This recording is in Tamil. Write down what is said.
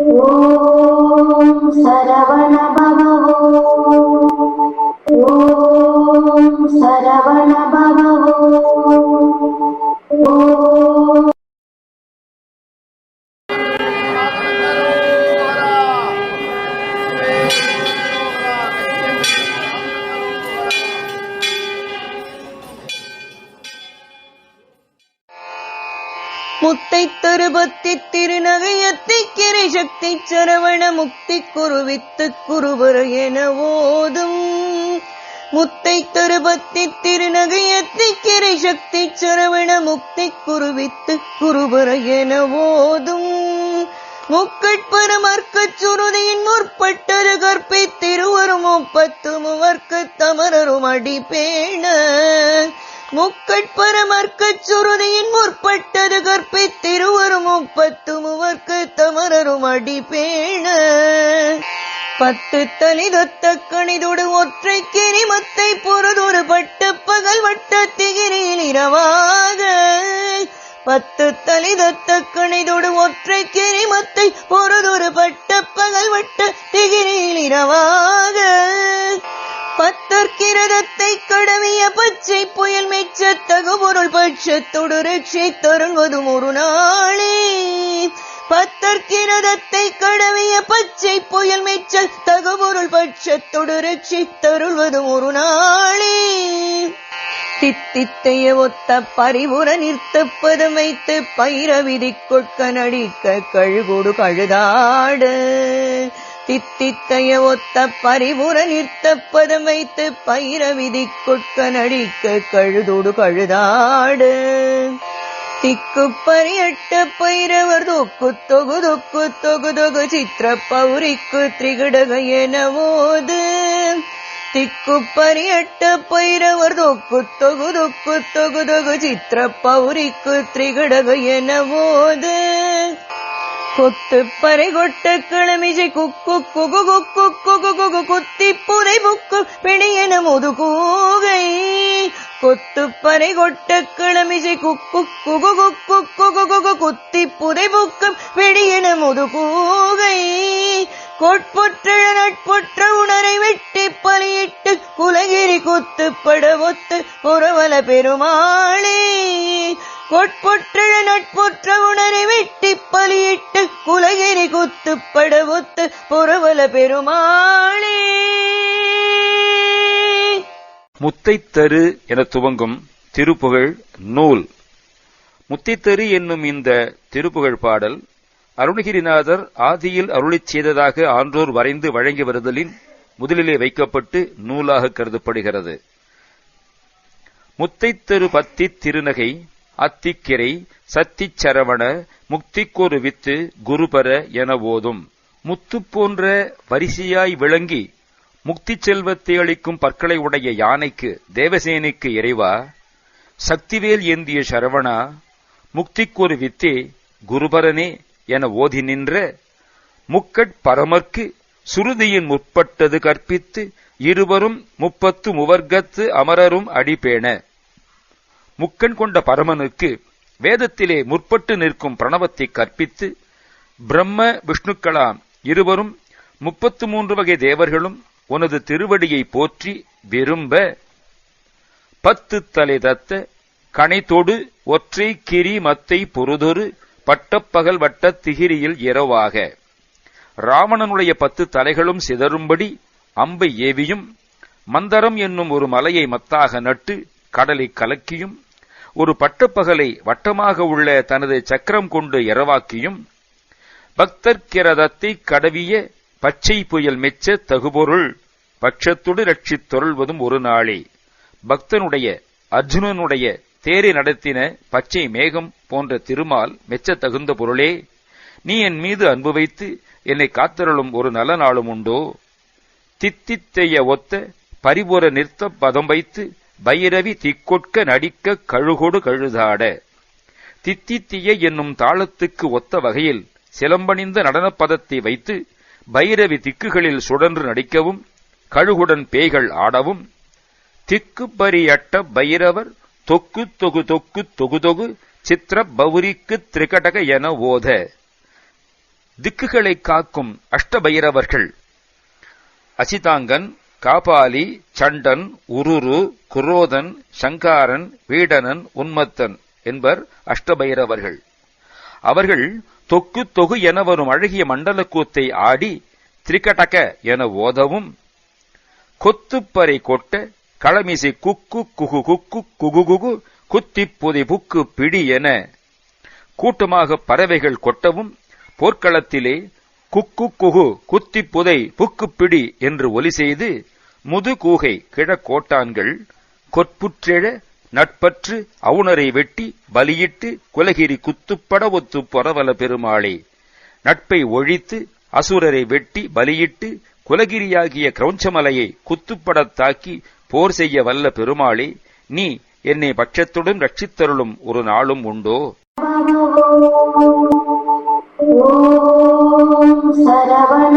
ॐ सरवण முத்தை தருபத்தி திருநகையத்தை கிரை சக்தி சரவண முக்தி குருவித்து குருபர என ஓதும். முத்தை தருபத்தி திருநகையத்தை கிரை சக்தி சரவண முக்தி குருவித்து குருபர என ஓதும். முக்கட்பரமர்க்கச் சுருதியின் முற்பட்டரு கற்பை திருவரும் முப்பத்து முவர்க்கு தமரரும் அடிப்பேண முக்கட்பரமர்க்கச் சுருதியின் முற்பட்டது கற்பித்திருவரும் முப்பத்து முவர்க்கு தமரரும் அடிபேண பத்து தலிதொத்த கணிதொடு ஒற்றை கிரிமத்தை பொறுதொரு பட்டு பகல் வட்ட திகிரியில் இரவாக. பத்து தலிதொத்த பத்தற்கிரதத்தை கடவிய பச்சை புயல் மெச்ச தகுபொருள் பட்சத்தொடு ரட்சை தருள்வதும் ஒரு நாளே. பத்தற்கிரதத்தை கடவிய பச்சை புயல் மெச்ச தகுபொருள் பட்சத்தொடு ரட்சை தருள்வதும் ஒரு நாளே. தித்தித்தைய ஒத்த பரிபுற நிறுத்த பதமைத்து பயிர விதிக்கொட்க நடிக்க கழுகொடு கழுதாடு. தித்தித்தைய ஒத்த பரிபுற நிறுத்த பதம் வைத்து பயிர விதிக்குட்க நடிக்க கழுதோடு கழுதாடு. திக்கு பரியட்ட பயிரவர் தொக்கு தொகு தொக்கு தொகு தொகு சித்திர பௌரிக்கு திரிகிடக எனவோது திக்கு பரியட்ட பயிரவர் தொக்கு தொகு தொக்கு தொகு தொகு சித்திர பௌரிக்கு திரிகிடக எனவோது கொத்து பறை கொட்டு கிளமிசை குக்கு குகு குக்கு குகு குகு குத்தி புரை புக்கு பிணியன முதுகூகை கொத்து பறை கொட்டு கிளமிசை குக்கு குகு குக்கு குகு குகு குத்தி புதை புக்கு பிடியன முதுகூகை கொட்பொற்ற நட்புற்ற உணரை வெட்டி பலியிட்டு குலகிரி குத்து ஒத்து புறவல பெருமாளே. கொட்பொற்ற நட்புற்ற உணரை வெட்டி பலியிட்டு குலகிரி குத்து படவொத்து புறவல பெருமாளே. முத்தைத்தரு என துவங்கும் திருப்புகழ் நூல். முத்தைத்தரு என்னும் இந்த திருப்புகழ் பாடல் அருணகிரிநாதர் ஆதியில் அருளிச் செய்ததாக ஆன்றோர் வரைந்து வழங்கி வருதலின் முதலிலே வைக்கப்பட்டு நூலாக கருதப்படுகிறது. முத்தைத்தரு பத்தி திருநகை அத்திக்கிரை சத்திச் சரவண முக்திக்கொரு வித்து குருபர என ஓதும் முத்து போன்ற வரிசையாய் விளங்கி முக்தி செல்வத்தை அளிக்கும் பற்களை உடைய யானைக்கு தேவசேனைக்கு இறைவா சக்திவேல் ஏந்திய சரவணா முக்திக்கொரு வித்தே குருபரனே என ஓதி நின்ற முக்கட் பரமர்க்கு சுருதியின் முற்பட்டது கற்பித்து இருவரும் முப்பத்து முவர்க்கத்து அமரரும் அடிபேண முக்கண் கொண்ட பரமனுக்கு வேதத்திலே முற்பட்டு நிற்கும் பிரணவத்தை கற்பித்து பிரம்ம விஷ்ணுக்களாம் இருவரும் முப்பத்து மூன்று வகை தேவர்களும் உனது திருவடியை போற்றி விரும்ப. பத்து தலை தத்த கனைத்தொடு ஒற்றை கிரி மத்தை பொருதொரு பட்டப்பகல் வட்ட திகிரியில் இரவாக. ராவணனுடைய பத்து தலைகளும் சிதறும்படி அம்பை ஏவியும் மந்தரம் என்னும் ஒரு மலையை மத்தாக நட்டு கடலை கலக்கியும் ஒரு பட்டப்பகலை வட்டமாக உள்ள தனது சக்கரம் கொண்டு இரவாக்கியும் பக்தர்கிரதத்தை கடவிய பச்சை புயல் மெச்ச தகுபொருள் பட்சத்தொடு ரட்சித் தொருள்வதும் ஒரு நாளே. பக்தனுடைய அர்ஜுனனுடைய தேரை நடத்தின பச்சை மேகம் போன்ற திருமால் மெச்ச தகுந்த பொருளே. நீ என் மீது அன்பு வைத்து என்னை காத்தருளும் ஒரு நல்ல நாளும் உண்டோ? தித்தித்தைய ஒத்த பரிபுற நிறுத்த பதம் வைத்து பைரவி திக்கொட்க நடிக்க கழுகொடு கழுதாட. தித்தித்திய என்னும் தாளத்துக்கு ஒத்த வகையில் சிலம்பணிந்த நடனப்பதத்தை வைத்து பைரவி திக்குகளில் சுழன்று நடிக்கவும் கழுகுடன் பேய்கள் ஆடவும். திக்கு பரியட்ட பைரவர் தொக்கு தொகு தொக்கு தொகு தொகு சித்திர பௌரிக்கு திரிகடக என ஓத. திக்குகளை காக்கும் அஷ்டபைரவர்கள் அசிதாங்கன் காபாலி சண்டன் உருரு குரோதன் சங்காரன் வீடனன் உன்மத்தன் என்பர் அஷ்டபைரவர்கள். அவர்கள் தொக்கு தொகு என வரும் அழகிய மண்டலக்கூத்தை ஆடி திரிகடக என ஓதவும் கொத்துப்பறை கொட்ட களமிசை குக்கு குகு குக்கு குகு குகு குத்திப் புதை புக்கு பிடி என கூட்டமாக பறவைகள் கொட்டவும் போர்க்களத்திலே குக்கு குகு குத்திப் புதை புக்கு பிடி என்று ஒலி செய்து முதுகூகை கிழக்கோட்டான்கள் கொற்புற்றெழ நட்பற்று அவுணரை வெட்டி பலியிட்டு குலகிரி குத்துப்பட ஒத்து பொறவல பெருமாளே. நட்பை ஒழித்து அசுரரை வெட்டி பலியிட்டு குலகிரியாகிய கிரௌஞ்சமலையை குத்துப்படத் தாக்கி போர் செய்ய வல்ல பெருமாளே நீ என்னை பட்சத்துடன் ரட்சித்தருளும் ஒரு நாளும் உண்டோ? சரவண